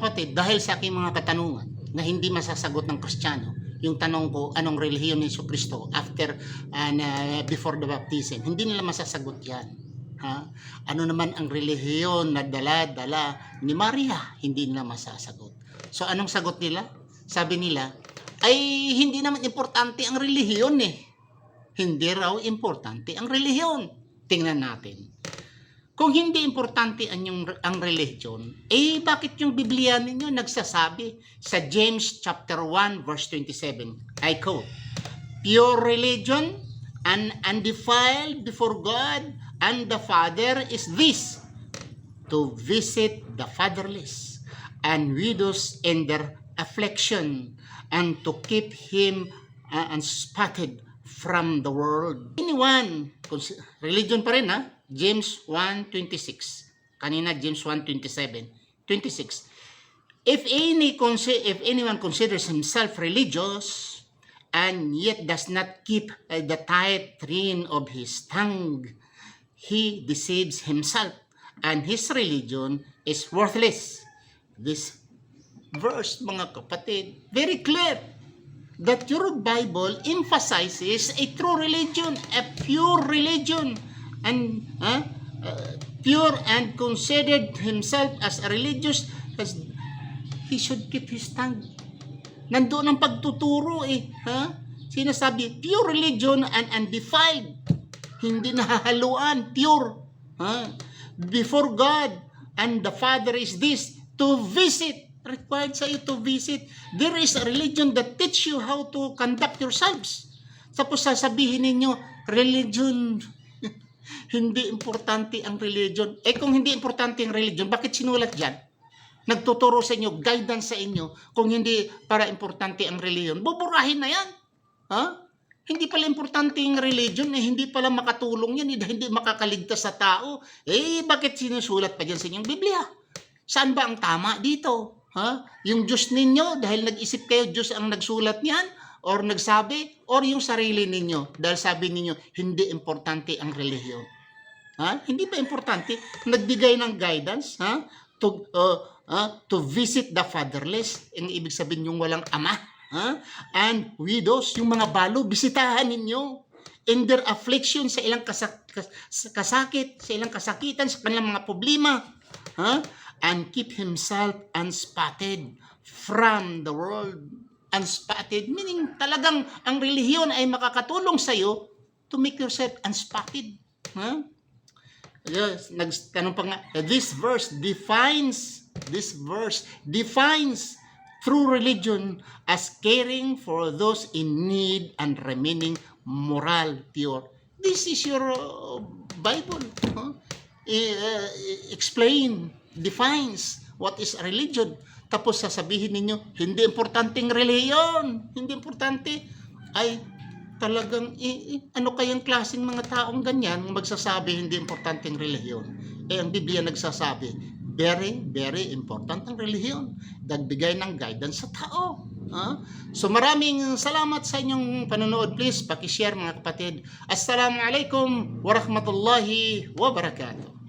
kapatid, dahil sa aking mga katanungan na hindi masasagot ng Kristiyano, yung tanong ko, anong relihiyon ni Yesu Kristo after and before the baptism, hindi nila masasagot yan. Ha? Ano naman ang relihiyon na dala-dala ni Maria, hindi nila masasagot. So anong sagot nila? Sabi nila, ay hindi naman importante ang relihiyon eh. Hindi raw importante ang relihiyon. Tingnan natin. Kung hindi importante ang, yung, ang religion, eh bakit yung Biblia ninyo nagsasabi sa James chapter 1 verse 27? I quote, Pure religion and undefiled before God and the Father is this, to visit the fatherless and widows in their affliction and to keep him uh, unspotted from the world. Anyone, religion pa rin ha, James 1.26. Kanina James 1.27. 26. If any if anyone considers himself religious and yet does not keep uh, the tight rein of his tongue, he deceives himself and his religion is worthless. This verse, mga kapatid, very clear that your Bible emphasizes a true religion, a pure religion, and uh, uh, pure and considered himself as a religious, as he should keep his tongue. Nandoon ang pagtuturo eh. Ha? Sinasabi, pure religion and undefiled. Hindi nahahaluan, pure. Ha? Before God and the Father is this, to visit. Required sa iyo to visit. There is a religion that teach you how to conduct yourselves. Tapos sasabihin ninyo, religion, hindi importante ang religion. Eh kung hindi importante ang religion, bakit sinulat dyan? Nagtuturo sa inyo, guidance sa inyo, kung hindi para importante ang religion. Buburahin na yan. Ha? Hindi pala importante yung religion, eh, hindi pala makatulong yan, eh, hindi makakaligtas sa tao. Eh, bakit sinusulat pa dyan sa inyong Biblia? Saan ba ang tama dito? Ha? Yung Diyos ninyo, dahil nag-isip kayo, Diyos ang nagsulat niyan? Or nagsabi? Or yung sarili ninyo, dahil sabi ninyo, hindi importante ang relihiyon? Ha? Hindi ba importante? Nagbigay ng guidance, ha? To, uh, uh, to visit the fatherless. Ang ibig sabihin yung walang ama. Ha? And widows, yung mga balo, bisitahan ninyo. In their affliction, sa ilang kasak- kas- kasakit, sa ilang kasakitan, sa kanilang mga problema. Ha? And keep himself unspotted from the world. Unspotted, meaning talagang ang relihiyon ay makakatulong sa'yo to make yourself unspotted. Ha? Yes, nagtanong pa nga, this verse defines, this verse defines true religion as caring for those in need and remaining moral pure. This is your uh, Bible. Huh? I- uh, explain, defines what is a religion. Tapos sasabihin ninyo, hindi importanteng reliyon. Hindi importante. Ay, talagang, i- i- ano kayang klaseng mga taong ganyan magsasabi hindi importanteng relihiyon? Eh, ang Biblia nagsasabi, very, very important ang relihiyon. Nagbigay ng guidance sa tao. Ha? So maraming salamat sa inyong panonood. Please, pakishare mga kapatid. Assalamualaikum warahmatullahi wabarakatuh.